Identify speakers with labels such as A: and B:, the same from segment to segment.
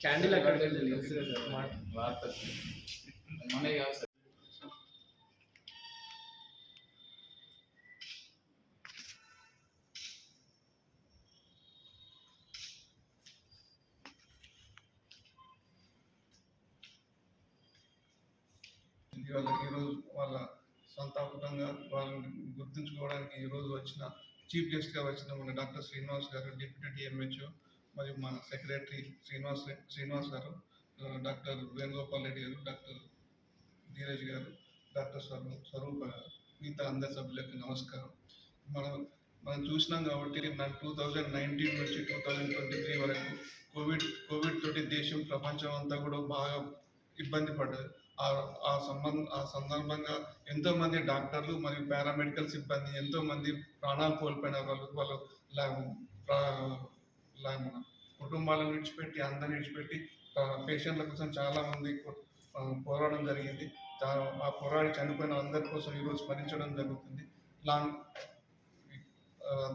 A: Candle అక్కడ
B: వార్త. మనకి కాదు
C: ఈరోజు వాళ్ళ సంతాపకంగా వాళ్ళని గుర్తుంచుకోవడానికి ఈరోజు వచ్చిన చీఫ్ గెస్ట్గా వచ్చిన మన డాక్టర్ శ్రీనివాస్ గారు డిప్యూటీ డిఎంహెచ్ఓ మరియు మన సెక్రటరీ శ్రీనివాస్ శ్రీనివాస్ గారు డాక్టర్ వేణుగోపాల్ రెడ్డి గారు డాక్టర్ ధీరజ్ గారు డాక్టర్ స్వరూ స్వరూప గారు మిగతా అందరి సభ్యులకు నమస్కారం. మనం మనం చూసినాం కాబట్టి మన టూ థౌజండ్ నైన్టీన్ నుంచి టూ థౌజండ్ ట్వంటీ త్రీ వరకు కోవిడ్ కోవిడ్ తోటి దేశం ప్రపంచం అంతా కూడా బాగా ఇబ్బంది పడ్డది. ఆ ఆ సంబంధ ఆ సందర్భంగా ఎంతో మంది డాక్టర్లు మరియు పారామెడికల్ సిబ్బంది ఎంతో మంది ప్రాణాలు కోల్పోయిన వాళ్ళు వాళ్ళు లాంగ్ కుటుంబాలను విడిచిపెట్టి అందరిని విడిచిపెట్టి పేషెంట్ల కోసం చాలామంది పోరాడడం జరిగింది. ఆ పోరాడి చనిపోయిన అందరి కోసం ఈరోజు స్మరించడం జరుగుతుంది. లాంగ్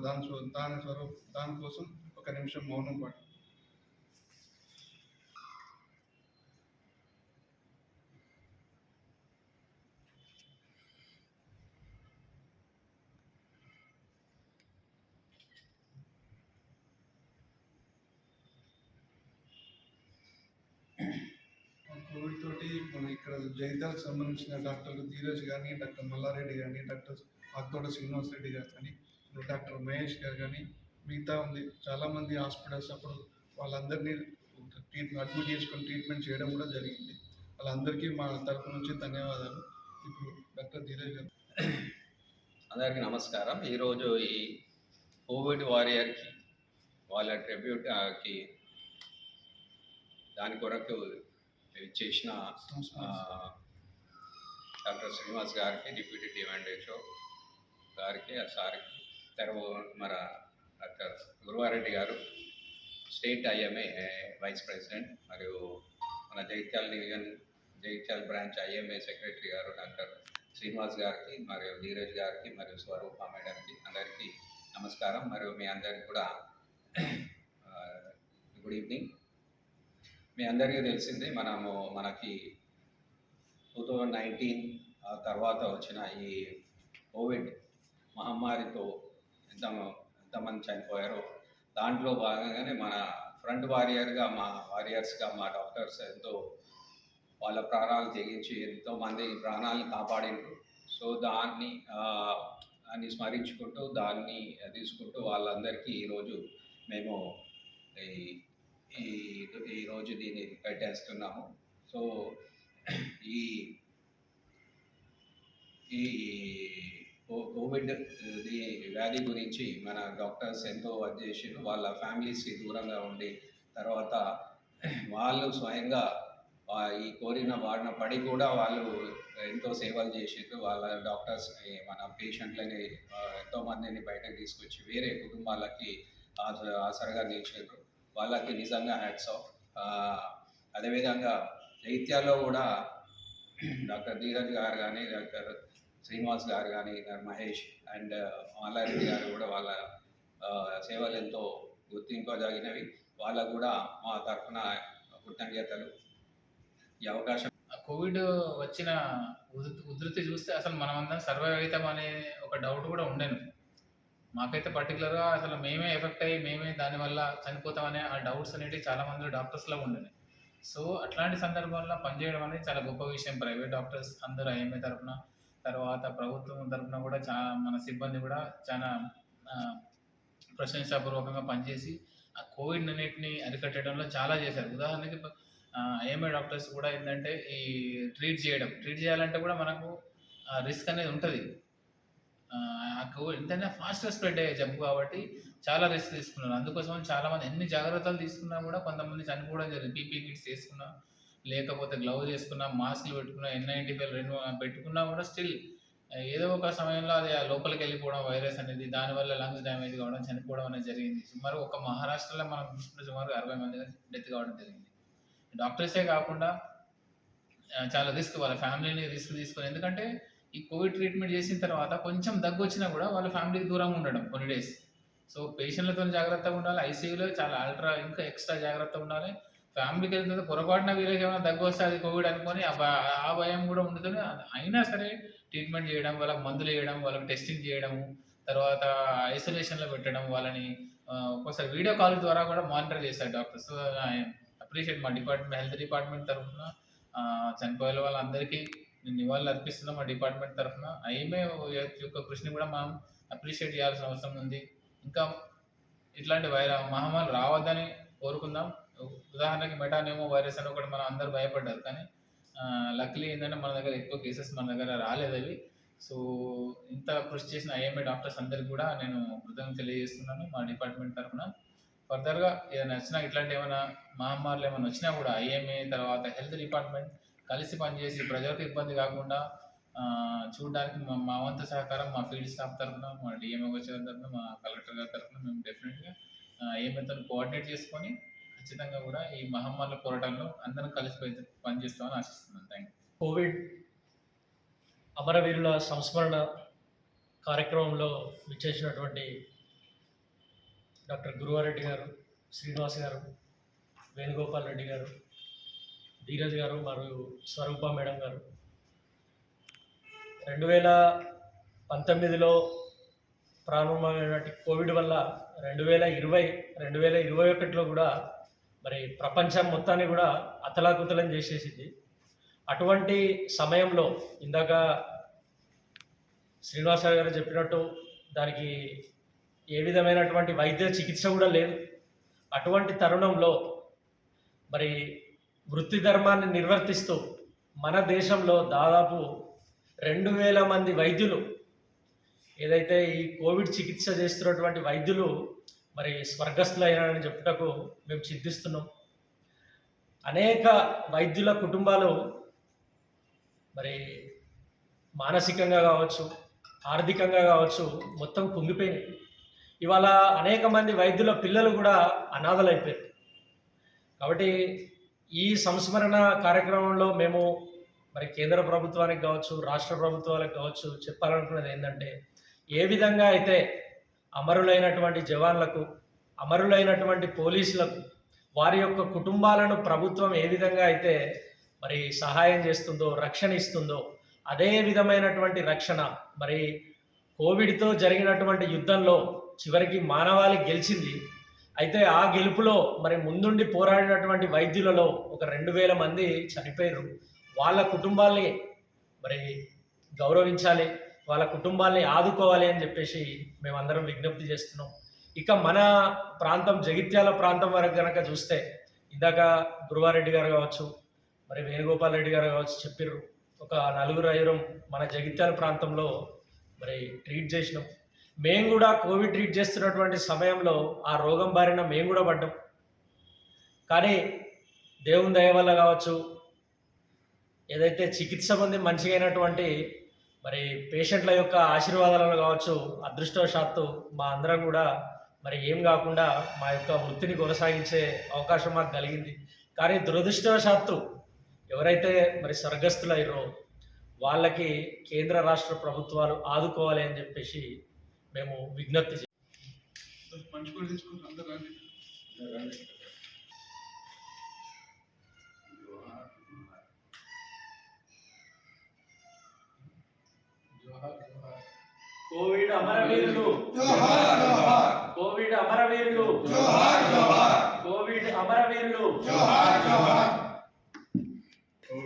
C: దాని దాని స్వరూప్ దానికోసం ఒక నిమిషం మౌనం పాటు కోవిడ్ తోటి మన ఇక్కడ జైతాలకు సంబంధించిన డాక్టర్ ధీరజ్ కానీ డాక్టర్ మల్లారెడ్డి కానీ డాక్టర్ ఆత్తోట శ్రీనివాస్ రెడ్డి గారు కానీ డాక్టర్ మహేష్ గారు కానీ మిగతా ఉంది. చాలామంది హాస్పిటల్స్ అప్పుడు వాళ్ళందరినీ ట్రీట్మెంట్ అడ్మిట్ చేసుకొని ట్రీట్మెంట్ చేయడం కూడా జరిగింది. వాళ్ళందరికీ మా తరపు నుంచి ధన్యవాదాలు. ఇప్పుడు డాక్టర్ ధీరజ్ గారు.
D: అందరికీ నమస్కారం. ఈరోజు ఈ కోవిడ్ వారియర్కి వాళ్ళ ట్రిబ్యూట్కి దాని కొరకు చేసిన డాక్టర్ శ్రీనివాస్ గారికి డిప్యూటీ డిమాండేషో గారికి ఆ సార్కి తర్వాత మన డాక్టర్ గురువారెడ్డి గారు స్టేట్ ఐఎంఏ వైస్ ప్రెసిడెంట్ మరియు మన Jagtial division Jagtial branch IMA secretary గారు డాక్టర్ శ్రీనివాస్ గారికి మరియు ధీరజ్ గారికి మరియు స్వరూప మేడంకి అందరికీ నమస్కారం. మరియు మీ అందరికి కూడా గుడ్ ఈవినింగ్. మీ అందరికీ తెలిసిందే మనము మనకి టూ థౌజండ్ నైన్టీన్ తర్వాత వచ్చిన ఈ కోవిడ్ మహమ్మారితో ఎంత ఎంతమంది చనిపోయారో దాంట్లో భాగంగానే మన ఫ్రంట్ వారియర్గా మా వారియర్స్గా మా డాక్టర్స్ ఎంతో వాళ్ళ ప్రాణాలు తెగించి ఎంతో మంది ప్రాణాలను కాపాడిండ్రు. సో దాన్ని దాన్ని స్మరించుకుంటూ దాన్ని తీసుకుంటూ వాళ్ళందరికీ ఈరోజు మేము ఈ ఈ ఈరోజు దీన్ని పెట్టేస్తున్నాము. సో ఈ ఈ కో- కోవిడ్ వ్యాధి గురించి మన డాక్టర్స్ ఎంతో వర్క్ చేసిండ్రు వాళ్ళ ఫ్యామిలీస్కి దూరంగా ఉండి తర్వాత వాళ్ళు స్వయంగా ఈ కోరిన వాడిన పడి కూడా వాళ్ళు ఎంతో సేవలు చేసిండ్రు. వాళ్ళ డాక్టర్స్ మన పేషెంట్లని ఎంతోమందిని ఎంతో మందిని బయటకు తీసుకొచ్చి వేరే కుటుంబాలకి ఆసరగా నిలిచిండ్రు. వాళ్ళకి నిజంగా హ్యాట్స్ ఆఫ్ అదేవిధంగా జైత్యాల్లో కూడా డాక్టర్ ధీరజ్ గారు కానీ డాక్టర్ శ్రీనివాస్ గారు కానీ మహేష్ అండ్ మాలారెడ్డి గారు కూడా వాళ్ళ సేవలు ఎంతో గుర్తింపజాగినవి. వాళ్ళకు కూడా మా తరఫున కృతజ్ఞతలు. ఈ అవకాశం
B: కోవిడ్ వచ్చిన ఉధృతి ఉధృతి చూస్తే అసలు మనమందరం సర్వైవ్ అవుతాం అనే ఒక డౌట్ కూడా ఉండేను. మాకైతే పర్టికులర్గా అసలు మేమే ఎఫెక్ట్ అయ్యి మేమే దానివల్ల చనిపోతామనే ఆ డౌట్స్ అనేవి చాలా మంది డాక్టర్స్లో ఉండేవి. సో అట్లాంటి సందర్భాల్లో పనిచేయడం అనేది చాలా గొప్ప విషయం. ప్రైవేట్ డాక్టర్స్ అందరూ ఐఎంఏ తరఫున తర్వాత ప్రభుత్వం తరఫున కూడా చాలా మన సిబ్బంది కూడా చాలా ప్రశంసాపూర్వకంగా పనిచేసి ఆ కోవిడ్ అన్నిటిని అరికట్టడంలో చాలా చేశారు. ఉదాహరణకి ఐఎంఏ డాక్టర్స్ కూడా ఏంటంటే ఈ ట్రీట్ చేయడం. ట్రీట్ చేయాలంటే కూడా మనకు రిస్క్ అనేది ఉంటుంది. ఆ కోవిడ్ ఎంతైనా ఫాస్ట్గా స్ప్రెడ్ అయ్యే జబ్బు కాబట్టి చాలా రిస్క్ తీసుకున్నారు. అందుకోసం చాలా మంది ఎన్ని జాగ్రత్తలు తీసుకున్నా కూడా కొంతమంది చనిపోవడం జరిగింది. పీపీ కిట్స్ తీసుకున్నా లేకపోతే గ్లౌజ్ వేసుకున్నా మాస్క్లు పెట్టుకున్నా ఎన్ నైంటీ ఫైవ్ రెండు పెట్టుకున్నా కూడా స్టిల్ ఏదో ఒక సమయంలో అది ఆ లోపలికి వెళ్ళిపోవడం వైరస్ అనేది దానివల్ల లంగ్స్ డ్యామేజ్ కావడం చనిపోవడం అనేది జరిగింది. సుమారు ఒక మహారాష్ట్రలో మనం చూసుకుంటే సుమారు అరవై మంది డెత్ కావడం జరిగింది. డాక్టర్సే కాకుండా చాలా రిస్క్ వాళ్ళ ఫ్యామిలీని రిస్క్ తీసుకొని ఎందుకంటే ఈ కోవిడ్ ట్రీట్మెంట్ చేసిన తర్వాత కొంచెం దగ్గు వచ్చినా కూడా వాళ్ళ ఫ్యామిలీకి దూరంగా ఉండడం కొన్ని డేస్. సో పేషెంట్లతో జాగ్రత్తగా ఉండాలి ఐసీయూలో చాలా అల్ట్రా ఇంకా ఎక్స్ట్రా జాగ్రత్తగా ఉండాలి. ఫ్యామిలీకి వెళ్తుంది పొరపాటున వీళ్ళకి ఏమైనా దగ్గు వస్తే అది కోవిడ్ అనుకొని ఆ భయం కూడా ఉంటుంది అయినా సరే ట్రీట్మెంట్ చేయడం వాళ్ళకి మందులు వేయడం వాళ్ళకి టెస్టింగ్ చేయడము తర్వాత ఐసోలేషన్లో పెట్టడం వాళ్ళని ఆ, ఒక్కోసారి వీడియో కాల్ ద్వారా కూడా మానిటర్ చేస్తారు డాక్టర్స్. అప్రిషియేట్ మా డిపార్ట్మెంట్ హెల్త్ డిపార్ట్మెంట్ తరఫున చనిపోయే వాళ్ళందరికీ నివాళులు అర్పిస్తున్నాం మా డిపార్ట్మెంట్ తరఫున. ఐఎంఏ యొక్క కృషిని కూడా మనం అప్రిషియేట్ చేయాల్సిన అవసరం ఉంది. ఇంకా ఇట్లాంటి వైర మహమ్మారి రావద్దని కోరుకుందాం. ఉదాహరణకి మెటానేమో వైరస్ అని ఒకటి మనం అందరు భయపడ్డారు. కానీ లక్లీ ఏంటంటే మన దగ్గర ఎక్కువ కేసెస్ మన దగ్గర రాలేదు అవి. సో ఇంత కృషి చేసిన ఐఎంఏ డాక్టర్స్ అందరికి కూడా నేను కృతజ్ఞత తెలియజేస్తున్నాను మా డిపార్ట్మెంట్ తరఫున. ఫర్దర్గా ఏదైనా వచ్చినా ఇట్లాంటి ఏమైనా మహమ్మారులు ఏమైనా వచ్చినా కూడా ఐఎంఏ తర్వాత హెల్త్ డిపార్ట్మెంట్ కలిసి పనిచేసి ప్రజలకు ఇబ్బంది కాకుండా చూడడానికి మా మా వంతు సహకారం మా ఫీల్డ్ స్టాఫ్ తరఫున మా డిఎంఓ వచ్చే తరఫున మా కలెక్టర్ గారి తరఫున మేము డెఫినెట్గా ఏమైతే కోఆర్డినేట్ చేసుకొని ఖచ్చితంగా కూడా ఈ మహమ్మారిలో పోరాటంలో అందరం కలిసి పని- పనిచేస్తామని ఆశిస్తున్నాను థ్యాంక్
A: కోవిడ్ అమరవీరుల సంస్మరణ కార్యక్రమంలో విచ్చేసినటువంటి డాక్టర్ గురువారెడ్డి గారు శ్రీనివాస్ గారు వేణుగోపాల్ రెడ్డి గారు ధీరజ్ గారు మరియు స్వరూప మేడం గారు. రెండు వేల పంతొమ్మిదిలో ప్రారంభమైనటువంటి కోవిడ్ వల్ల రెండు వేల ఇరవై రెండు వేల ఇరవై ఒకటిలో కూడా మరి ప్రపంచం మొత్తాన్ని కూడా అతలాకుతలం చేసేసింది. అటువంటి సమయంలో ఇందాక శ్రీనివాసరావు గారు చెప్పినట్టు దానికి ఏ విధమైనటువంటి వైద్య చికిత్స కూడా లేదు. అటువంటి తరుణంలో మరి వృత్తి ధర్మాన్ని నిర్వర్తిస్తూ మన దేశంలో దాదాపు రెండు వేల మంది వైద్యులు ఏదైతే ఈ కోవిడ్ చికిత్స చేస్తున్నటువంటి వైద్యులు మరి స్వర్గస్థులైనారని చెప్పుటకు మేము చింతిస్తున్నాం అనేక వైద్యుల కుటుంబాలు మరి మానసికంగా కావచ్చు ఆర్థికంగా కావచ్చు మొత్తం కుంగిపోయినాయి. ఇవాళ అనేక మంది వైద్యుల పిల్లలు కూడా అనాథలైపోయారు. కాబట్టి ఈ సంస్మరణ కార్యక్రమంలో మేము మరి కేంద్ర ప్రభుత్వానికి కావచ్చు రాష్ట్ర ప్రభుత్వాలకు కావచ్చు చెప్పాలనుకున్నది ఏంటంటే ఏ విధంగా అయితే అమరులైనటువంటి జవాన్లకు అమరులైనటువంటి పోలీసులకు వారి యొక్క కుటుంబాలను ప్రభుత్వం ఏ విధంగా అయితే మరి సహాయం చేస్తుందో రక్షణ ఇస్తుందో అదే విధమైనటువంటి రక్షణ మరి కోవిడ్తో జరిగినటువంటి యుద్ధంలో చివరికి మానవాళి గెలిచింది. అయితే ఆ గెలుపులో మరి ముందుండి పోరాడినటువంటి వైద్యులలో ఒక రెండు వేల మంది చనిపోయారు వాళ్ళ కుటుంబాల్ని మరి గౌరవించాలి వాళ్ళ కుటుంబాల్ని ఆదుకోవాలి అని చెప్పేసి మేమందరం విజ్ఞప్తి చేస్తున్నాం. ఇక మన ప్రాంతం జగిత్యాల ప్రాంతం వరకు కనుక చూస్తే ఇందాక గురువారెడ్డి గారు కావచ్చు మరి వేణుగోపాల్ రెడ్డి గారు కావచ్చు చెప్పారు ఒక నలుగురు ఐదుగురం మన జగిత్యాల ప్రాంతంలో మరి ట్రీట్ చేసినాం. మేము కూడా కోవిడ్ ట్రీట్ చేస్తున్నటువంటి సమయంలో ఆ రోగం బారిన మేము కూడా పడ్డాం. కానీ దేవుని దయ వల్ల కావచ్చు ఏదైతే చికిత్స పొంది మంచిగైనటువంటి మరి పేషెంట్ల యొక్క ఆశీర్వాదాలను కావచ్చు అదృష్టవశాత్తు మా అందరం కూడా మరి ఏం కాకుండా మా యొక్క వృత్తిని కొనసాగించే అవకాశం మాకు కలిగింది. కానీ దురదృష్టవశాత్తు ఎవరైతే మరి స్వర్గస్థులయ్యారో వాళ్ళకి కేంద్ర రాష్ట్ర ప్రభుత్వాలు ఆదుకోవాలి అని చెప్పేసి మేము విజ్ఞప్తి కోవిడ్ అమరవీరులు.
D: జోహార్ జోహార్.
A: కోవిడ్ అమరవీరులు.
D: జోహార్ జోహార్.
A: కోవిడ్ అమరవీరులు.
D: జోహార్ జోహార్.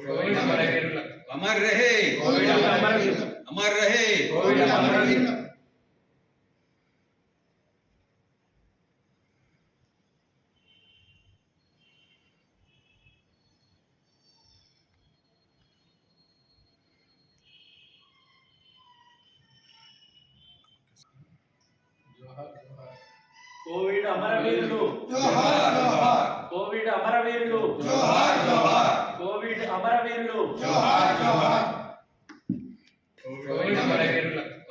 B: కోవిడ్ అమరవీరుల.
D: అమర్ రహే
A: కోవిడ్ అమరవీరులు.
D: అమర్ రహే
A: కోవిడ్ అమరవీరులు. అమరవీరులు. కోవిడ్ అమరవీరులు. కోవిడ్ అమరవీరులు.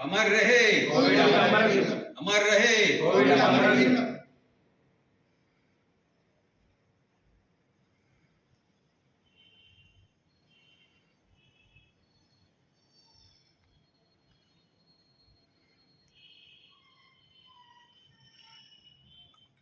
D: అమర్ రహే అమర్ రహే